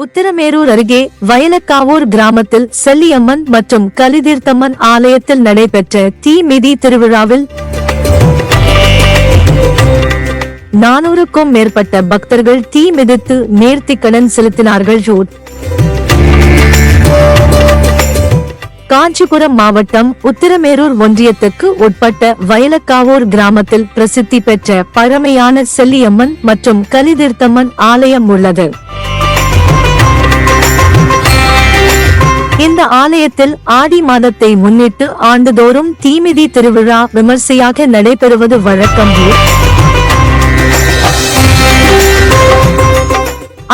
உத்திரமேரூர் அருகே வயலக்காவூர் கிராமத்தில் செல்லியம்மன் மற்றும் கலிதீர்த்தம்மன் ஆலயத்தில் நடைபெற்ற தீ மிதி திருவிழாவில் நானூறுக்கும் மேற்பட்ட பக்தர்கள் தீ மிதித்து நேர்த்திக்கடன் செலுத்தினார்கள் ஜூட் காஞ்சிபுரம் மாவட்டம் உத்திரமேரூர் ஒன்றியத்துக்கு உட்பட்ட வயலக்காவூர் கிராமத்தில் பிரசித்தி பெற்ற பழமையான செல்லியம்மன் மற்றும் கலிதீர்த்தம்மன் ஆலயம் உள்ளது. இந்த ஆலயத்தில் ஆடி மாதத்தை முன்னிட்டு ஆண்டுதோறும் தீமிதி திருவிழா விமர்சையாக நடைபெறுவது வழக்கம்.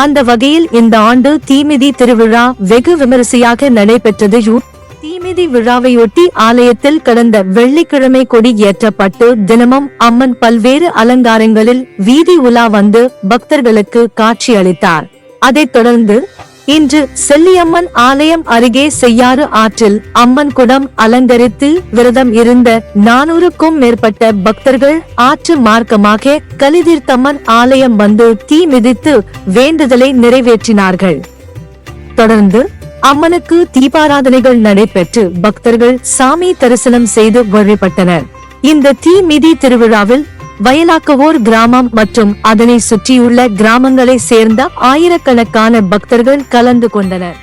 அந்த வகையில் இந்த ஆண்டு தீமிதி திருவிழா வெகு விமரிசையாக நடைபெற்றது. தீமிதி விழாவையொட்டி ஆலயத்தில் கடந்த வெள்ளிக்கிழமை கொடி ஏற்றப்பட்டு தினமும் அம்மன் பல்வேறு அலங்காரங்களில் வீதி உலா வந்து பக்தர்களுக்கு காட்சியளித்தார். அதைத் தொடர்ந்து இன்று செல்லியம்மன் ஆலயம் அருகே செய்யாறு ஆற்றில் அம்மன் குடம் அலங்கரித்து விரதம் இருந்த நானூறுக்கும் மேற்பட்ட பக்தர்கள் ஆற்று மார்க்கமாக கலிதீர்த்தம்மன் ஆலயம் வந்து தீ மிதித்து வேண்டுதலை நிறைவேற்றினார்கள். தொடர்ந்து அம்மனுக்கு தீபாராதனைகள் நடைபெற்று பக்தர்கள் சாமி தரிசனம் செய்து வழிபட்டனர். இந்த தீ மிதி திருவிழாவில் வயலாக்கவோர் கிராமம் மற்றும் அதனை சுற்றியுள்ள கிராமங்களை சேர்ந்த ஆயிரக்கணக்கான பக்தர்கள் கலந்து கொண்டனர்.